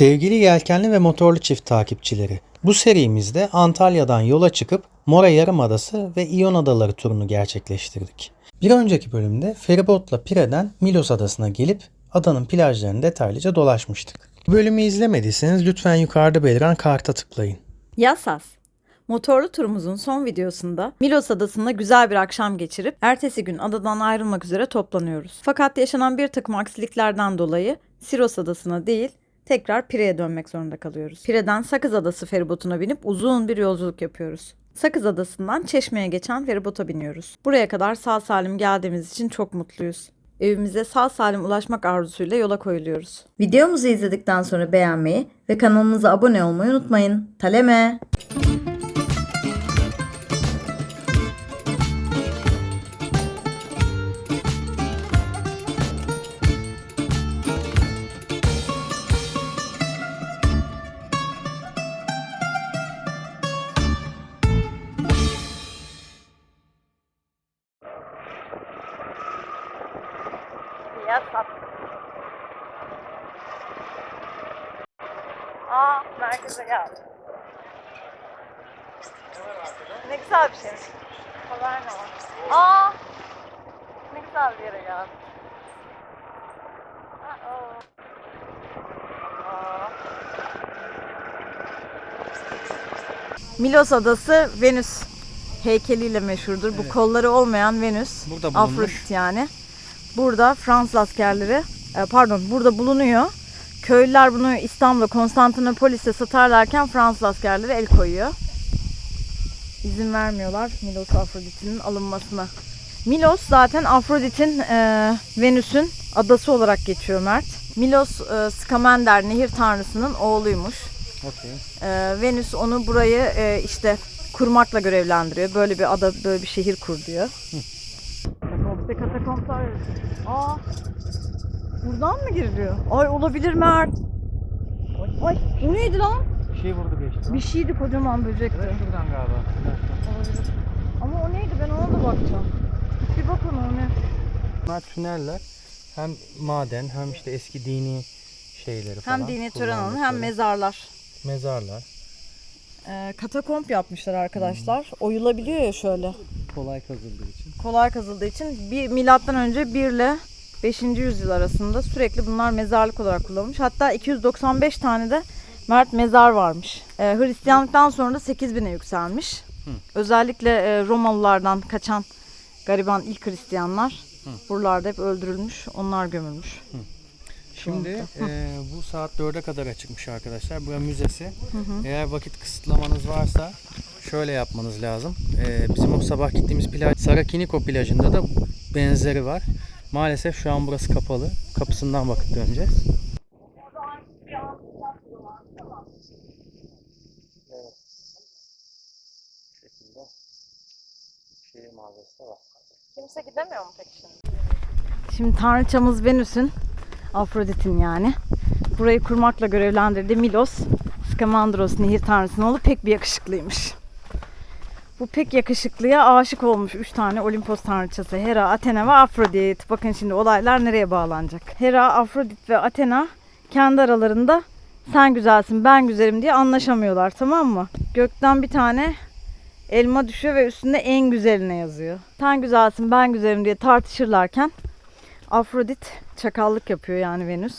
Sevgili yelkenli ve motorlu çift takipçileri, bu serimizde Antalya'dan yola çıkıp Mora Yarımadası ve İyon Adaları turunu gerçekleştirdik. Bir önceki bölümde feribotla Pire'den Milos Adası'na gelip adanın plajlarını detaylıca dolaşmıştık. Bu bölümü izlemediyseniz lütfen yukarıda beliren karta tıklayın. Yasas. Motorlu turumuzun son videosunda Milos Adası'nda güzel bir akşam geçirip ertesi gün adadan ayrılmak üzere toplanıyoruz. Fakat yaşanan bir takım aksiliklerden dolayı Siros Adası'na değil tekrar Pire'ye dönmek zorunda kalıyoruz. Pire'den Sakız Adası feribotuna binip uzun bir yolculuk yapıyoruz. Sakız Adası'ndan Çeşme'ye geçen feribota biniyoruz. Buraya kadar sağ salim geldiğimiz için çok mutluyuz. Evimize sağ salim ulaşmak arzusuyla yola koyuluyoruz. Videomuzu izledikten sonra beğenmeyi ve kanalımıza abone olmayı unutmayın. Taleme! Milos Adası Venüs heykeliyle meşhurdur. Bu kolları olmayan Venüs. Burada bulunmuş. Afrodit yani. Burada Fransız askerleri, e, pardon burada bulunuyor. Köylüler bunu İstanbul'da Konstantinopolis'te satarlarken Fransız askerleri el koyuyor. İzin vermiyorlar Milos Afrodit'in alınmasına. Milos zaten Afrodit'in e, Venüs'ün adası olarak geçiyor Mert. Milos e, Skamander nehir tanrısının oğluymuş. Okey. Ee, Venüs onu burayı e, işte kurmakla görevlendiriyor. Böyle bir ada, böyle bir şehir kur diyor. Katakombe katakomplar. Aa, buradan mı giriliyor? Ay olabilir Mert. Ay, bu neydi lan? Bir şey vurdu geçti. Bir şeydi kocaman böcekti. Şuradan galiba. Olabilir. Ama o neydi ben ona da bakacağım. Bir bak ona o ne? Bunlar tüneller hem maden hem işte eski dini şeyleri falan. Hem dini tören alanı hem mezarlar. Mezarlar. Ee, katakomp yapmışlar arkadaşlar. Oyulabiliyor ya şöyle. Kolay kazıldığı için. kolay kazıldığı için bir milattan önce 1 ile 5. yüzyıl arasında sürekli bunlar mezarlık olarak kullanılmış. Hatta 295 tane de Mert mezar varmış. Ee, Hristiyanlıktan sonra da 8000'e yükselmiş. Özellikle e, Romalılardan kaçan gariban ilk Hristiyanlar buralarda hep öldürülmüş. Onlar gömülmüş. Şimdi e, bu saat 4'e kadar açıkmış arkadaşlar. Bu müzesi. Eğer vakit kısıtlamanız varsa şöyle yapmanız lazım. E, bizim o sabah gittiğimiz plaj Sarakiniko plajında da benzeri var. Maalesef şu an burası kapalı. Kapısından bakıp döneceğiz. Evet. Şekilde şehir mağazası var. Kimse gidemiyor mu peki şimdi? Şimdi tanrıçamız Venüs'ün, Afrodit'in yani. Burayı kurmakla görevlendirdiği Milos, Skamandros nehir tanrısının oğlu pek bir yakışıklıymış. Bu pek yakışıklıya aşık olmuş üç tane Olimpos tanrıçası Hera, Athena ve Afrodit. Bakın şimdi olaylar nereye bağlanacak. Hera, Afrodit ve Athena kendi aralarında sen güzelsin ben güzelim diye anlaşamıyorlar tamam mı? Gökten bir tane elma düşüyor ve üstünde en güzeline yazıyor. Sen güzelsin ben güzelim diye tartışırlarken Afrodit çakallık yapıyor yani Venüs.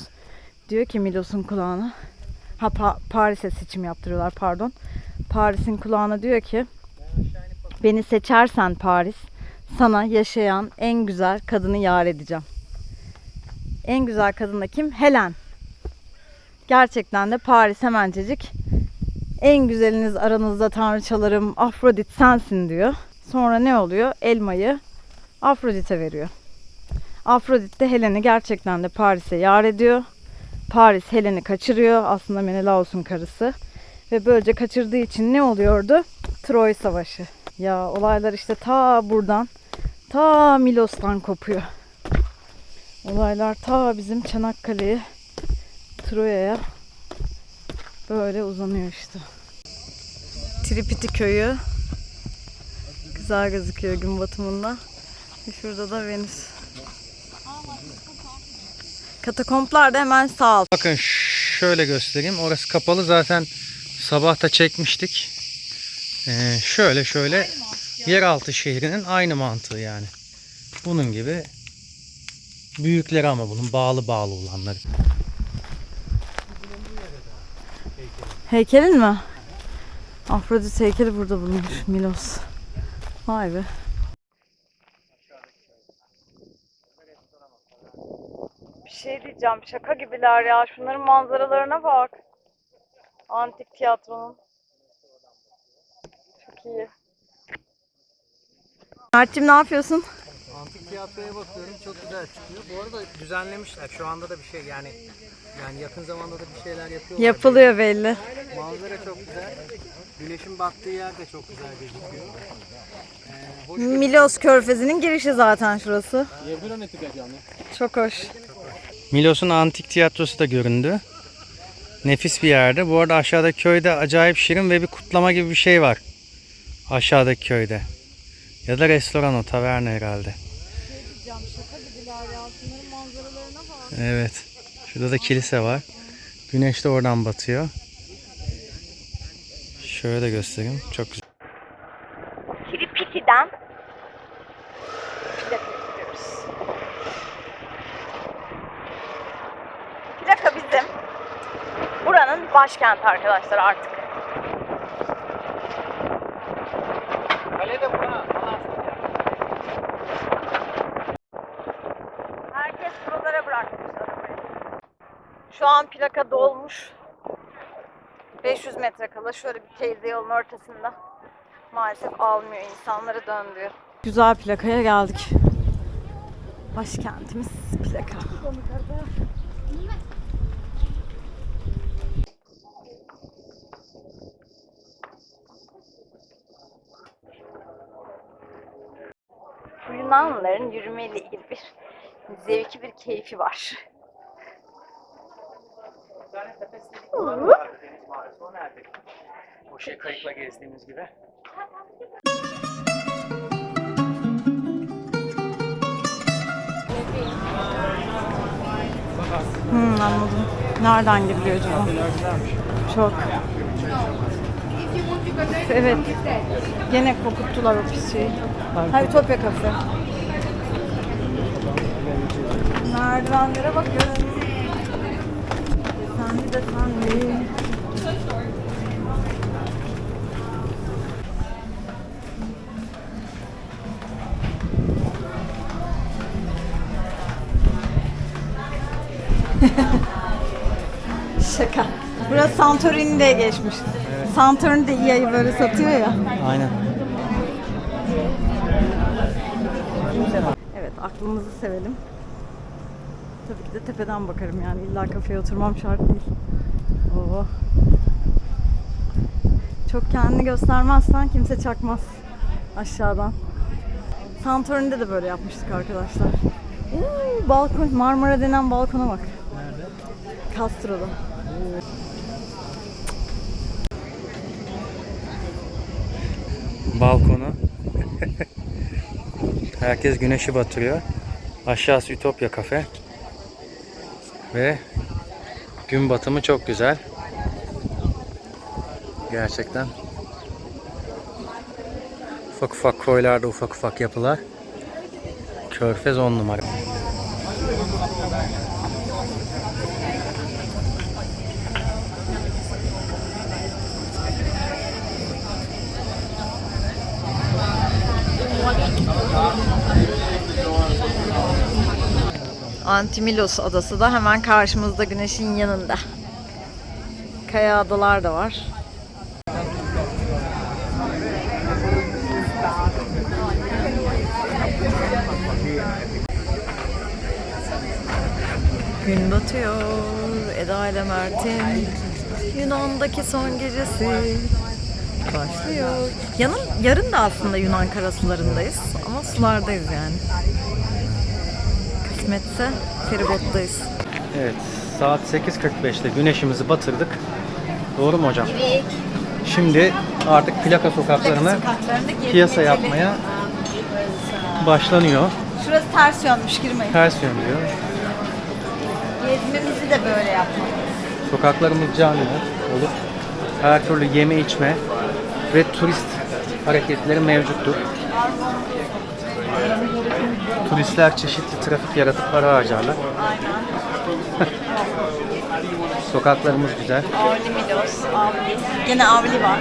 Diyor ki Milos'un kulağına ha Pa- Paris'e seçim yaptırıyorlar pardon. Paris'in kulağına diyor ki beni seçersen Paris sana yaşayan en güzel kadını yar edeceğim. En güzel kadın da kim? Helen. Gerçekten de Paris hemencecik en güzeliniz aranızda tanrıçalarım Afrodit sensin diyor. Sonra ne oluyor? Elmayı Afrodit'e veriyor. Afrodit de Helen'i gerçekten de Paris'e yar ediyor. Paris Helen'i kaçırıyor. Aslında Menelaos'un karısı. Ve böylece kaçırdığı için ne oluyordu? Troy Savaşı. Ya olaylar işte ta buradan, ta Milos'tan kopuyor. Olaylar ta bizim Çanakkale'ye, Troya'ya böyle uzanıyor işte. Tripiti köyü. Güzel gözüküyor gün batımında. Şurada da Venüs. Katakomplar da hemen sağ alt. Bakın şöyle göstereyim. Orası kapalı zaten sabah da çekmiştik. Ee, şöyle şöyle yeraltı şehrinin aynı mantığı yani. Bunun gibi büyükleri ama bunun bağlı bağlı olanları. Heykelin mi? Afrodit heykeli burada bulunmuş. Milos. Vay be. Şey diyeceğim. Şaka gibiler ya. Şunların manzaralarına bak. Antik tiyatronun. Çok iyi. Mert'cim ne yapıyorsun? Antik tiyatroya bakıyorum çok güzel çıkıyor. Bu arada düzenlemişler. Şu anda da bir şey yani yani yakın zamanda da bir şeyler yapıyorlar. Yapılıyor belli. Manzara çok güzel. Güneşin battığı yer de çok güzel gözüküyor. Ee, hoş Milos Körfezi'nin girişi zaten şurası. Çok hoş. Milos'un antik tiyatrosu da göründü. Nefis bir yerde. Bu arada aşağıdaki köyde acayip şirin ve bir kutlama gibi bir şey var. Aşağıdaki köyde. Ya da restoran o, taverna herhalde. Evet. Şurada da kilise var. Güneş de oradan batıyor. Şöyle de göstereyim. Çok güzel. Kiripiti'den plaka istiyoruz. Plaka bizim başkenti arkadaşlar artık. Herkes buralara bırakmış arabayı. Şu an plaka dolmuş. 500 metre kala şöyle bir teyze yolun ortasında maalesef almıyor insanları döndürüyor. Güzel plakaya geldik. Başkentimiz plaka. Yunanlıların yürümeyle ilgili bir zevki bir keyfi var. O şey kayıkla gezdiğimiz gibi. Hmm, anladım. Nereden giriliyor acaba? Çok. Evet. Gene kokuttular o pis şeyi. Ha Ütopya kafe. Merdivenlere bakın. Desenli desenli. Şaka. Burası Santorini diye geçmiş. Santorini de İYA'yı böyle satıyor ya. Aynen. Evet aklımızı sevelim. Tabii ki de tepeden bakarım yani illa kafeye oturmam şart değil. Oo. Çok kendini göstermezsen kimse çakmaz aşağıdan. Santorini'de de böyle yapmıştık arkadaşlar. Oo, balkon, Marmara denen balkona bak. Nerede? Castro'da. Balkonu. Herkes güneşi batırıyor. Aşağısı Ütopya kafe. Ve gün batımı çok güzel. Gerçekten. Ufak ufak koylarda ufak ufak yapılar. Körfez on numara. Antimilos adası da hemen karşımızda güneşin yanında. Kaya adalar da var. Gün batıyor Eda ile Mert'in Yunan'daki son gecesi başlıyor. Yanın, yarın da aslında Yunan karasularındayız ama sulardayız yani. Kısmetse feribottayız. Evet, saat 8.45'te güneşimizi batırdık. Doğru mu hocam? Şimdi artık plaka sokaklarına piyasa yapmaya başlanıyor. Şurası ters yönmüş girmeyin. Ters yön diyor. Gezmemizi de böyle yapmalıyız. Sokaklarımız canlı olup her türlü yeme içme ve turist hareketleri mevcuttur. Turistler çeşitli trafik yaratıp para harcarlar. Sokaklarımız güzel. Avni Milos, Avni. Gene Avni var.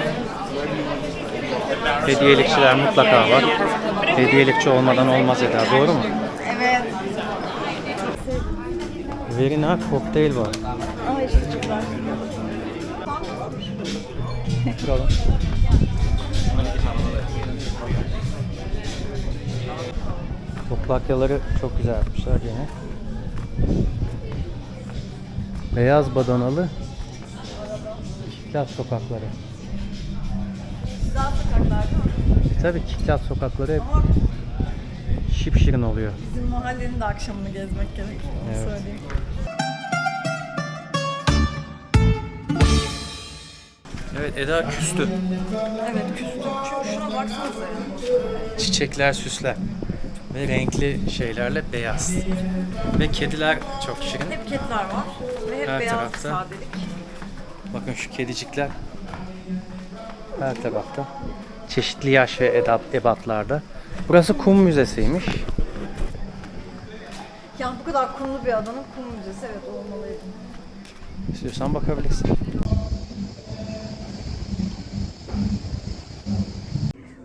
Hediyelikçiler mutlaka var. Hediyelikçi olmadan olmaz Eda. Doğru mu? Evet. Verina kokteyl var. Aa işte çok güzel. Bakalım. Toplakyaları çok güzel yapmışlar gene. Beyaz badanalı Kiklat sokakları. Güzel sokaklar değil mi? E tabi Kiklat sokakları hep şipşirin oluyor. Bizim mahallenin de akşamını gezmek gerek. Onu Evet. söyleyeyim. Evet Eda küstü. Evet küstüm. Çünkü şuna baksanıza ya. Çiçekler süsler. Ve renkli şeylerle beyaz. Ve kediler çok şirin. Hep kediler var. Ve hep Her beyaz tarafta. sadelik. Bakın şu kedicikler her tarafta. Çeşitli yaş ve edat, ebatlarda. Burası kum müzesiymiş. Yani bu kadar kumlu bir adanın kum müzesi evet olmalıydı. İstiyorsan bakabilirsin.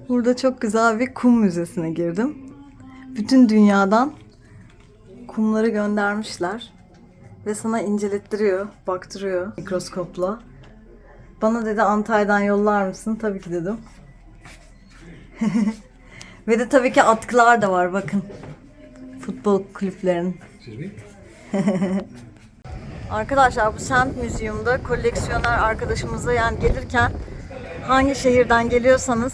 Burada çok güzel bir kum müzesine girdim. Bütün dünyadan kumları göndermişler. Ve sana incelettiriyor, baktırıyor mikroskopla. Bana dedi Antalya'dan yollar mısın? Tabii ki dedim. Ve de tabii ki atkılar da var bakın. Futbol kulüplerinin. Arkadaşlar bu Sand Museum'da koleksiyoner arkadaşımıza yani gelirken hangi şehirden geliyorsanız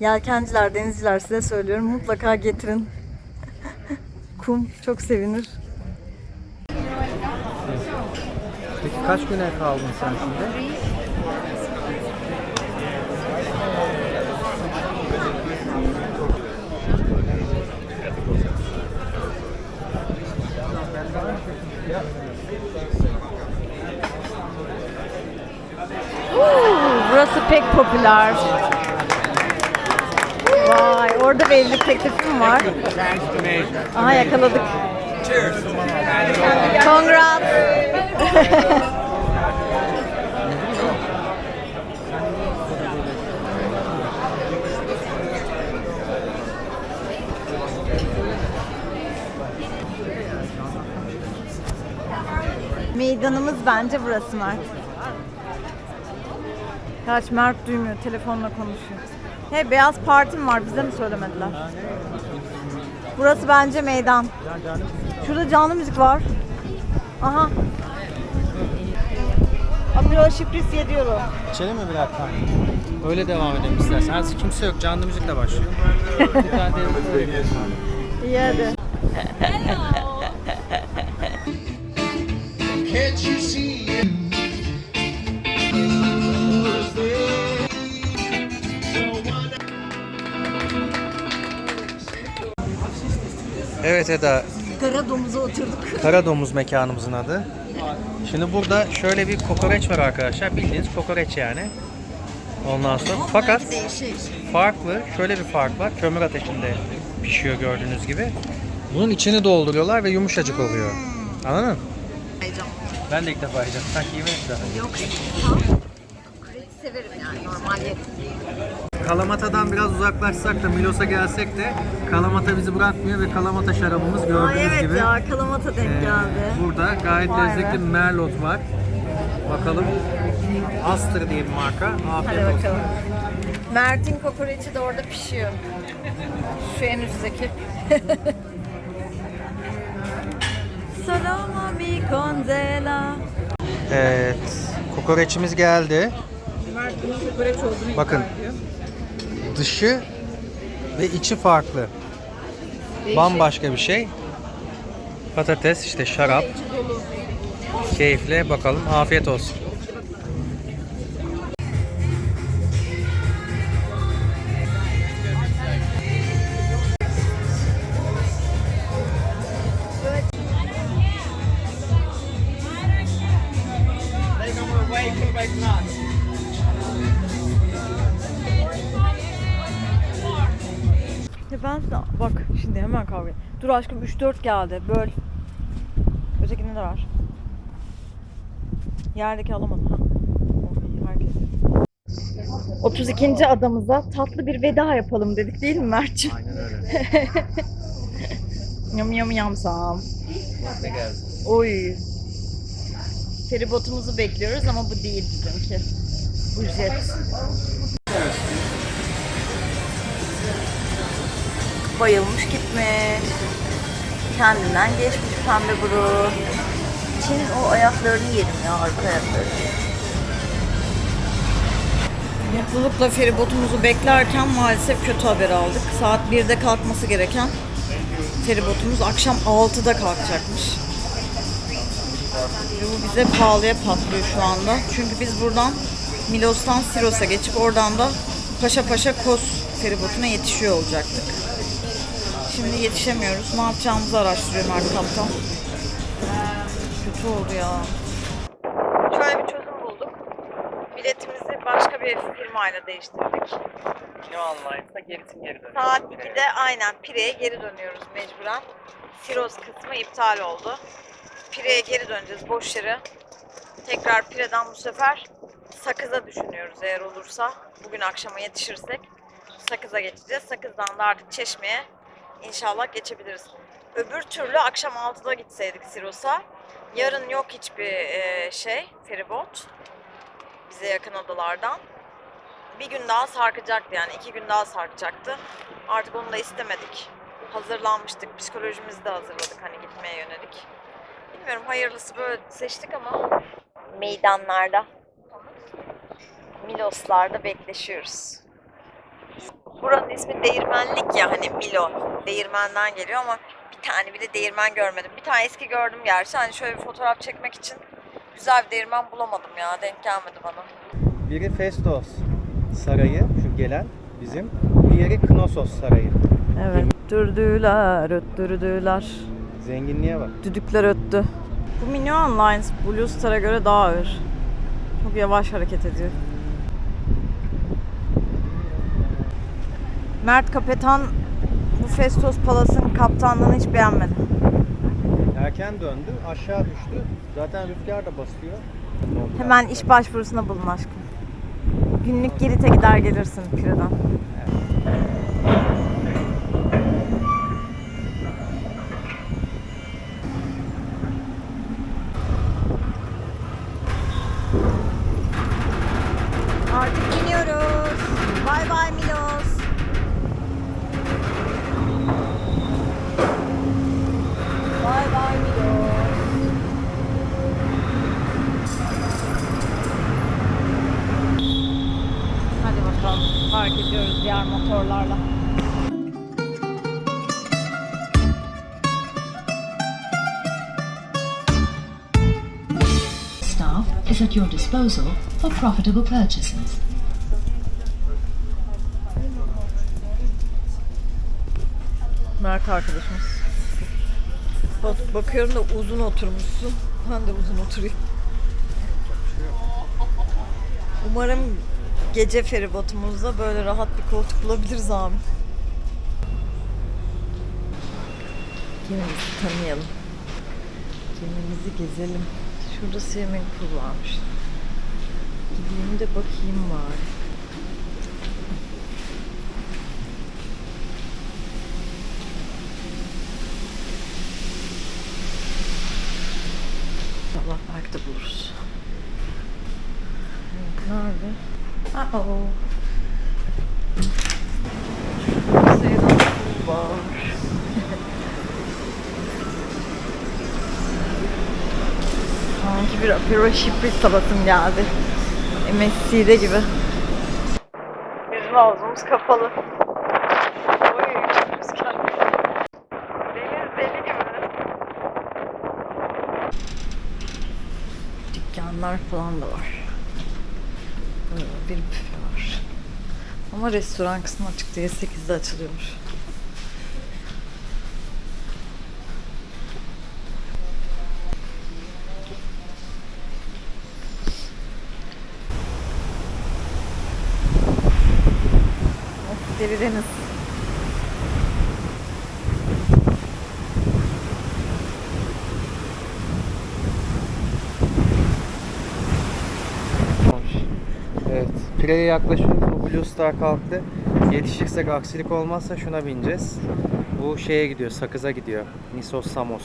yelkenciler, denizciler size söylüyorum mutlaka getirin. Kum çok sevinir. Peki kaç güne kaldın sen şimdi? Burası pek popüler. Vay orada bir evlilik teklifim var. Aha yakaladık. Congrats. Meydanımız bence burası Mert. Kaç Mert duymuyor, telefonla konuşuyor. Hey beyaz partim var, bize mi söylemediler? Burası bence meydan. Şurada canlı müzik var. Aha. Apiro Şipris 7 euro. İçelim mi birer tane? Öyle devam edelim istersen. Az kimse yok. Canlı müzikle başlıyor. Bir tane de İyi hadi. Can't you see Evet Eda, Kara domuza oturduk. Kara Domuz mekanımızın adı. Şimdi burada şöyle bir kokoreç var arkadaşlar. Bildiğiniz kokoreç yani. Ondan sonra fakat farklı, şöyle bir fark var. Kömür ateşinde pişiyor gördüğünüz gibi. Bunun içini dolduruyorlar ve yumuşacık oluyor. Anladın mı? Ben de ilk defa yiyeceğim. Sanki yemedim daha. Yok. Severim yani normal. Kalamata'dan biraz uzaklaşsak da Milos'a gelsek de Kalamata bizi bırakmıyor ve Kalamata şarabımız gördüğünüz Ay evet gibi. ya kalamata denk Ee, geldi. Burada gayet Vay lezzetli be. Merlot var. Bakalım. Aster diye bir marka. Afiyet Hadi olsun. bakalım. Mert'in kokoreçi de orada pişiyor. Şu en üstteki. Salam amico Zela. Evet. Kokoreçimiz geldi. Kokoreç olduğunu Bakın. Dışı ve içi farklı. Bambaşka bir şey. Patates, işte şarap. Keyifle bakalım. Afiyet olsun. Dur aşkım 3-4 geldi. Böl. Ötekinde de var. Yerdeki alamadım. Ha. Oh, herkes. 32. adamıza tatlı bir veda yapalım dedik değil mi Mert'ciğim? Aynen öyle. Yam yam yamsam. Ne geldi? Oy. Feribotumuzu bekliyoruz ama bu değil bizimki. Bu jet. Bayılmış gitmiş. Kendinden geçmiş pembe buru. Çin'in o ayaklarını yedim ya arka ayaklarını. Mutlulukla feribotumuzu beklerken maalesef kötü haber aldık. Saat 1'de kalkması gereken feribotumuz akşam 6'da kalkacakmış. Ve bu bize pahalıya patlıyor şu anda. Çünkü biz buradan Milos'tan Siros'a geçip oradan da Paşa Paşa Kos feribotuna yetişiyor olacaktık. Şimdi yetişemiyoruz. Ne yapacağımızı araştırıyor Mert Kaptan. Kötü oldu ya. Şöyle bir çözüm bulduk. Biletimizi başka bir firmayla değiştirdik. Ne online'sa gerisin geri dönüyor. Saat 2'de aynen Pire'ye geri dönüyoruz mecburen. Siroz kısmı iptal oldu. Pire'ye geri döneceğiz boş yere. Tekrar Pire'den bu sefer Sakız'a düşünüyoruz eğer olursa. Bugün akşama yetişirsek Sakız'a geçeceğiz. Sakız'dan da artık Çeşme'ye inşallah geçebiliriz. Öbür türlü akşam 6'da gitseydik Siros'a. Yarın yok hiçbir eee, şey, feribot. Bize yakın adalardan bir gün daha sarkacaktı yani iki gün daha sarkacaktı. Artık onu da istemedik. Hazırlanmıştık, psikolojimizi de hazırladık hani gitmeye yönelik. Bilmiyorum hayırlısı böyle seçtik ama meydanlarda, Miloslarda bekleşiyoruz. Buranın ismi Değirmenlik ya hani Milo. Değirmenden geliyor ama bir tane bile değirmen görmedim. Bir tane eski gördüm gerçi. Hani şöyle bir fotoğraf çekmek için güzel bir değirmen bulamadım ya. Denk gelmedi bana. Biri Festos Sarayı, şu gelen bizim. Diğeri Knossos Sarayı. Evet. Öttürdüler, öttürdüler. Zenginliğe bak. Düdükler öttü. Bu Minion Lines Blue Star'a göre daha ağır. Çok yavaş hareket ediyor. Mert Kapetan bu Festos Palas'ın kaptanlığını hiç beğenmedi. Erken döndü, aşağı düştü. Zaten rüzgar da basıyor. Hemen iş başvurusuna bulun aşkım. Günlük Girit'e gider gelirsin Pire'den. İs at your disposal for profitable purchases. Mert arkadaşımız. Bak, bakıyorum da uzun oturmuşsun. Ben de uzun oturayım. Umarım gece feribotumuzda böyle rahat bir koltuk bulabiliriz abi. Gemimizi tanıyalım. Gemimizi gezelim. Şurada swimming pool varmış. Gideyim de bakayım bari. Allah de buluruz. Nerede? Uh-oh. Seydan pool var. Sanki bir apero şipri sabasım geldi. MSC'de gibi. Bizim ağzımız kapalı. Dükkanlar falan da var. Böyle bir büfe var. Ama restoran kısmı açık değil. 8'de açılıyormuş. Pire'ye yaklaşıyoruz. Blue Star kalktı. Yetişirsek aksilik olmazsa şuna bineceğiz. Bu şeye gidiyor, Sakız'a gidiyor. Nisos Samos.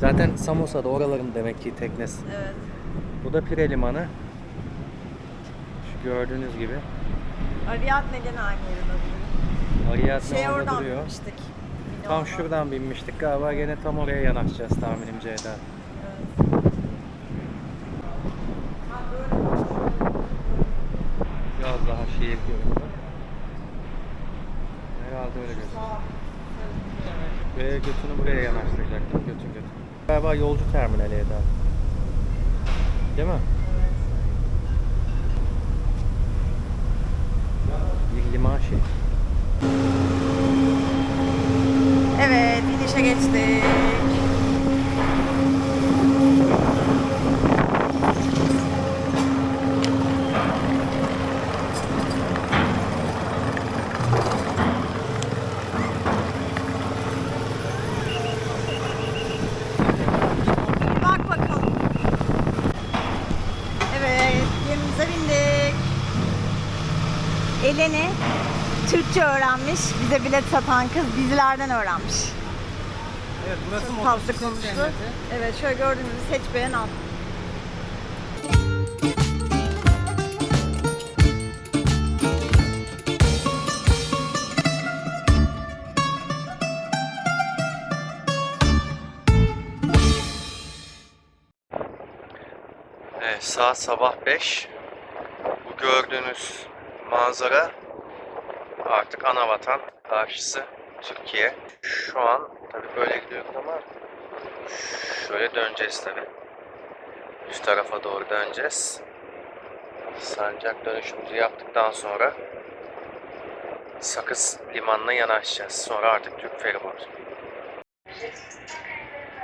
Zaten Samos'a da oraların demek ki teknesi. Evet. Bu da Pire Limanı. Şu gördüğünüz gibi. Ariadne gene aynı yerinde duruyor. Ariadne Şey orada oradan duruyor. binmiştik. Tam şuradan binmiştik galiba gene tam oraya yanaşacağız tahminimce Eda. Şehir görünüyor. Herhalde öyle gözüküyor. Ve götünü buraya yanaştıracaklar. Götün götün. Galiba yolcu terminali Eda. Değil mi? Bir liman şehri. Evet, inişe geçtik. Bir bak bakalım. Evet, gemimize bindik. Eleni Türkçe öğrenmiş. Bize bilet satan kız dizilerden öğrenmiş. Evet burası Çok tatlı konuştu. Evet şöyle gördüğünüz gibi seç beğen al. Evet, saat sabah 5. Bu gördüğünüz manzara artık ana vatan karşısı Türkiye. Şu an tabi böyle gidiyoruz ama şöyle döneceğiz tabi. Üst tarafa doğru döneceğiz. Sancak dönüşümüzü yaptıktan sonra Sakız limanına yanaşacağız. Sonra artık Türk feribot.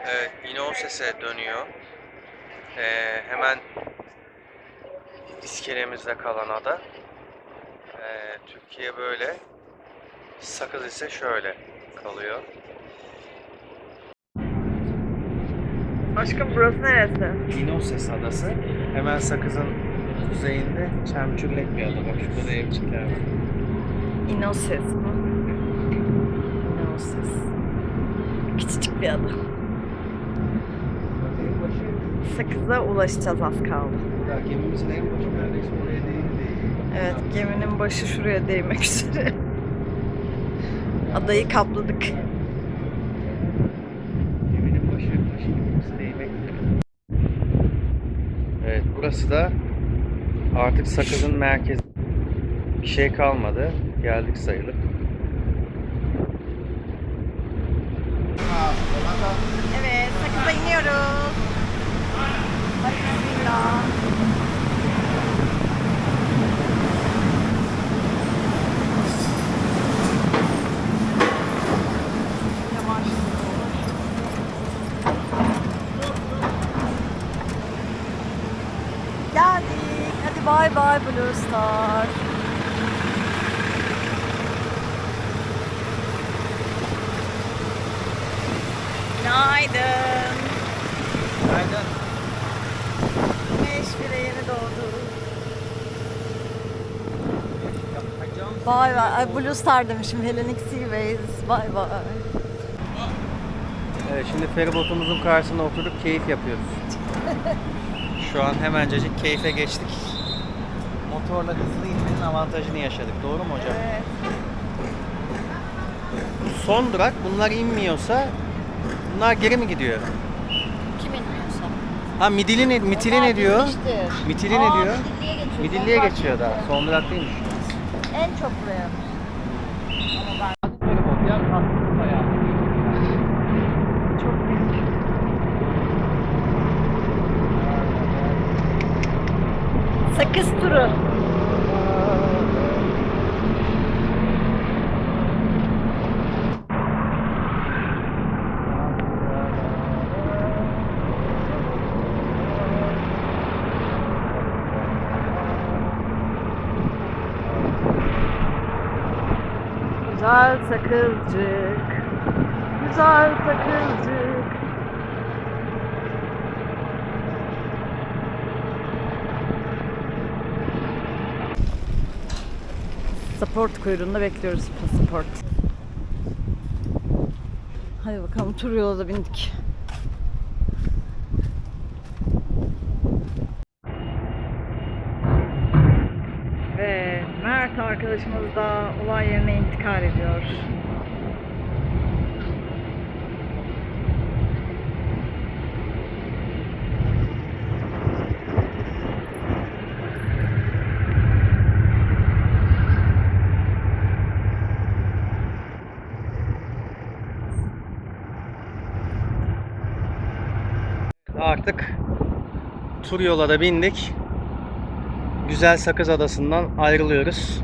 Evet, İnoses'e dönüyor. Ee, hemen iskelemizde kalan ada. Ee, Türkiye böyle. Sakız ise şöyle kalıyor. Aşkım burası neresi? Inoses adası. Hemen Sakız'ın kuzeyinde Çemçürlek bir ada. Bak şurada da evcikler var. Inoses mi? Inoses. Küçücük bir ada. Sakız'a ulaşacağız az kaldı. Ya gemimizin en başı neredeyse oraya. Evet geminin başı şuraya değmek üzere. Adayı kapladık. Geminin başı başı değmek üzere. Evet burası da artık Sakız'ın merkezi. Bir şey kalmadı. Geldik sayılır. Evet Sakız'a iniyoruz. Bismillah. Yavaş. Geldik. Hadi bay bay Blue Star. Günaydın. Güneş bile yeni doğdu. Bay bay. Ay Blue Star demişim. Hellenic Seaways. Bay bay. Evet şimdi feribotumuzun karşısına oturduk keyif yapıyoruz. Şu an hemencecik keyfe geçtik. Motorla hızlı inmenin avantajını yaşadık. Doğru mu hocam? Evet. Son durak bunlar inmiyorsa bunlar geri mi gidiyor? Kim inmiyorsa. Ha midili ne, mitili ne diyor? Mitili Aa, ne diyor? Midilliye geçiyor. Midilliye geçiyor daha. Son durak değilmiş. En çok buraya. Sakızcık. Güzel sakızcık. Pasaport kuyruğunda bekliyoruz pasaport. Hadi bakalım tur yola bindik. Ve Mert arkadaşımız da olay yerine intikal ediyor. Artık tur yola da bindik. Güzel Sakız Adası'ndan ayrılıyoruz.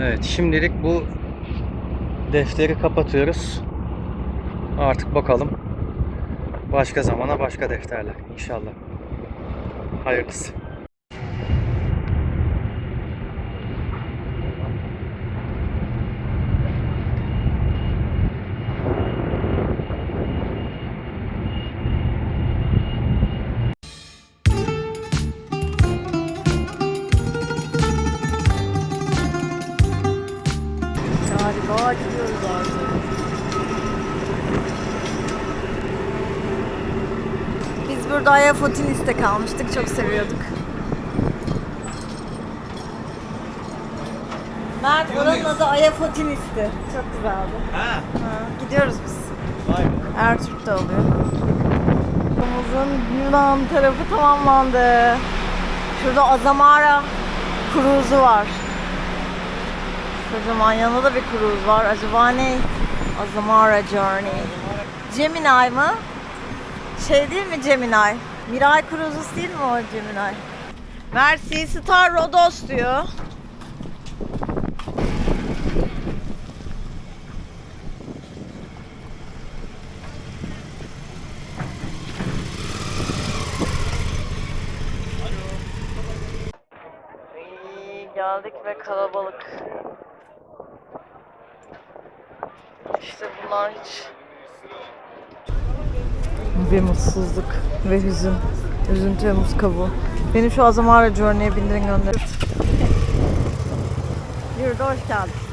Evet şimdilik bu defteri kapatıyoruz. Artık bakalım. Başka zamana başka defterler inşallah. Hayırlısı. Biz burada Ayafotinis'te kalmıştık. Çok seviyorduk. Mert oranın adı Ayafotinis'ti. Çok güzeldi. Ha, Ha, gidiyoruz biz. vay be. Ertürk'te oluyor. Yolumuzun Yunan tarafı tamamlandı. Şurada Azamara Cruise'u var. Kocaman yanında da bir cruise var. Acaba ne? Azamara Journey. Gemini mı? Şey değil mi Gemini? Miray Cruises değil mi o Gemini? Mercy Star Rodos diyor. Geldik ve kalabalık. İşte bunlar hiç bir mutsuzluk ve hüzün. Üzüntü ve muz kabuğu. Beni şu Azamara Journey'e bindirin gönderin. Yurda hoş geldin.